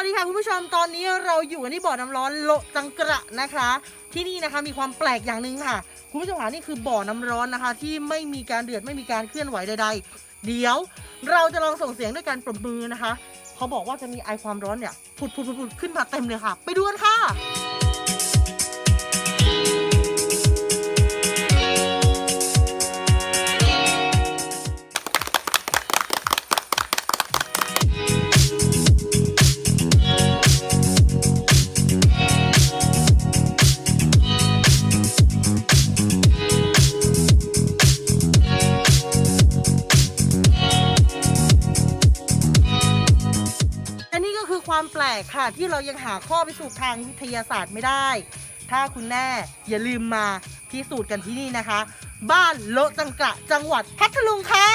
วัสดีค่ะคุณผู้ชมตอนนี้เราอยู่กันที่บ่อน้ำร้อนโลจังกระนะคะ ที่นี่นะคะมีความแปลกอย่างหนึ่งค่ะ คุณผู้ชมค่ะนี่คือบ่อน้ำร้อนนะคะ ที่ไม่มีการเดือดไม่มีการเคลื่อนไหวใดๆ เดี๋ยว เราจะลองส่งเสียงด้วยการปรบมือนะคะ เขาบอกว่าจะมีไอความร้อนเนี่ยผุดผุดผุดผุดขึ้นมาเต็มเลยค่ะ ไปดูกันค่ะ คือความแปลกค่ะ ที่เรายังหาข้อพิสูจน์ทางวิทยาศาสตร์ไม่ได้ ถ้าคุณแน่อย่าลืมมาพิสูจน์กันที่นี่นะคะ บ้านโละจังกระจังหวัดพัทลุงค่ะ